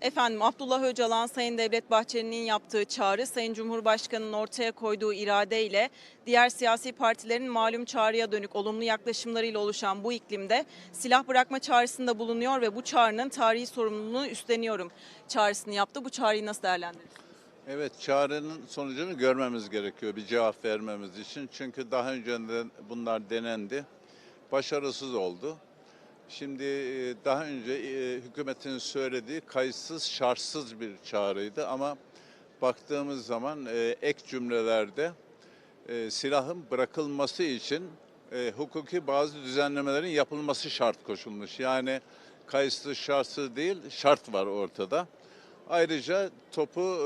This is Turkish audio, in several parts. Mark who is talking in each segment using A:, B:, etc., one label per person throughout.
A: Efendim Abdullah Öcalan, Sayın Devlet Bahçeli'nin yaptığı çağrı, Sayın Cumhurbaşkanı'nın ortaya koyduğu iradeyle diğer siyasi partilerin malum çağrıya dönük olumlu yaklaşımlarıyla oluşan bu iklimde silah bırakma çağrısında bulunuyor ve bu çağrının tarihi sorumluluğunu üstleniyorum çağrısını yaptı. Bu çağrıyı nasıl değerlendiriyorsunuz?
B: Evet çağrının sonucunu görmemiz gerekiyor bir cevap vermemiz için. Çünkü daha önce bunlar denendi. Başarısız oldu. Şimdi daha önce hükümetin söylediği kayıtsız şartsız bir çağrıydı ama baktığımız zaman ek cümlelerde silahın bırakılması için hukuki bazı düzenlemelerin yapılması şart koşulmuş. Yani kayıtsız şartsız değil şart var ortada. Ayrıca topu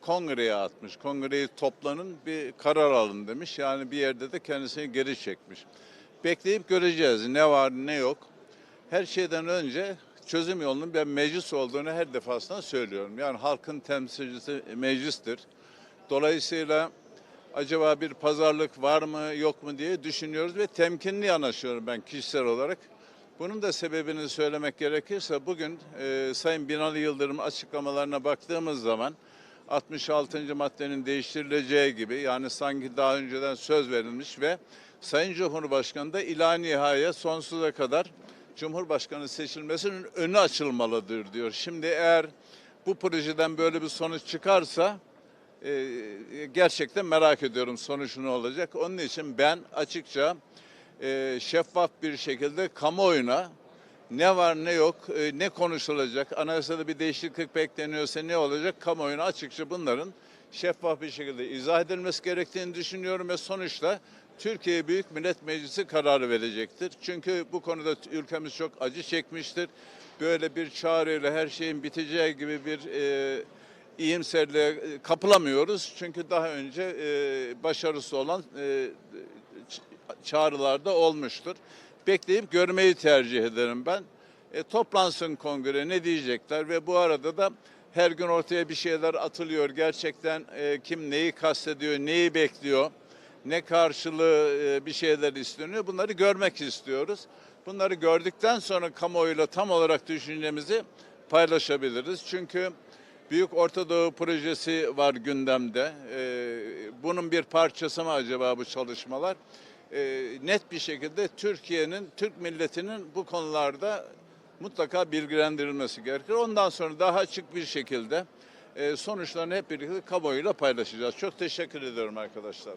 B: kongreye atmış. Kongreyi toplanın bir karar alın demiş. Yani bir yerde de kendisini geri çekmiş. Bekleyip göreceğiz ne var ne yok. Her şeyden önce çözüm yolunun ben meclis olduğunu her defasında söylüyorum. Yani halkın temsilcisi meclistir. Dolayısıyla acaba bir pazarlık var mı yok mu diye düşünüyoruz ve temkinli yanaşıyorum ben kişisel olarak. Bunun da sebebini söylemek gerekirse bugün e, Sayın Binali Yıldırım açıklamalarına baktığımız zaman 66. maddenin değiştirileceği gibi yani sanki daha önceden söz verilmiş ve Sayın Cumhurbaşkanı da ila nihaya sonsuza kadar Cumhurbaşkanı seçilmesinin önü açılmalıdır diyor. Şimdi eğer bu projeden böyle bir sonuç çıkarsa e, gerçekten merak ediyorum sonuç ne olacak. Onun için ben açıkça e, şeffaf bir şekilde kamuoyuna ne var ne yok, e, ne konuşulacak, anayasada bir değişiklik bekleniyorsa ne olacak kamuoyuna açıkça bunların şeffaf bir şekilde izah edilmesi gerektiğini düşünüyorum ve sonuçta Türkiye Büyük Millet Meclisi kararı verecektir. Çünkü bu konuda ülkemiz çok acı çekmiştir. Böyle bir çağrıyla her şeyin biteceği gibi bir e, iyimserliğe e, kapılamıyoruz. Çünkü daha önce e, başarısı olan e, çağrılarda olmuştur. Bekleyip görmeyi tercih ederim ben. E, toplansın kongre ne diyecekler ve bu arada da her gün ortaya bir şeyler atılıyor. Gerçekten e, kim neyi kastediyor, neyi bekliyor, ne karşılığı e, bir şeyler isteniyor bunları görmek istiyoruz. Bunları gördükten sonra kamuoyuyla tam olarak düşüncemizi paylaşabiliriz. Çünkü Büyük Orta Doğu projesi var gündemde. Ee, bunun bir parçası mı acaba bu çalışmalar? Ee, net bir şekilde Türkiye'nin, Türk milletinin bu konularda mutlaka bilgilendirilmesi gerekir. Ondan sonra daha açık bir şekilde e, sonuçlarını hep birlikte kamuoyuyla paylaşacağız. Çok teşekkür ediyorum arkadaşlar.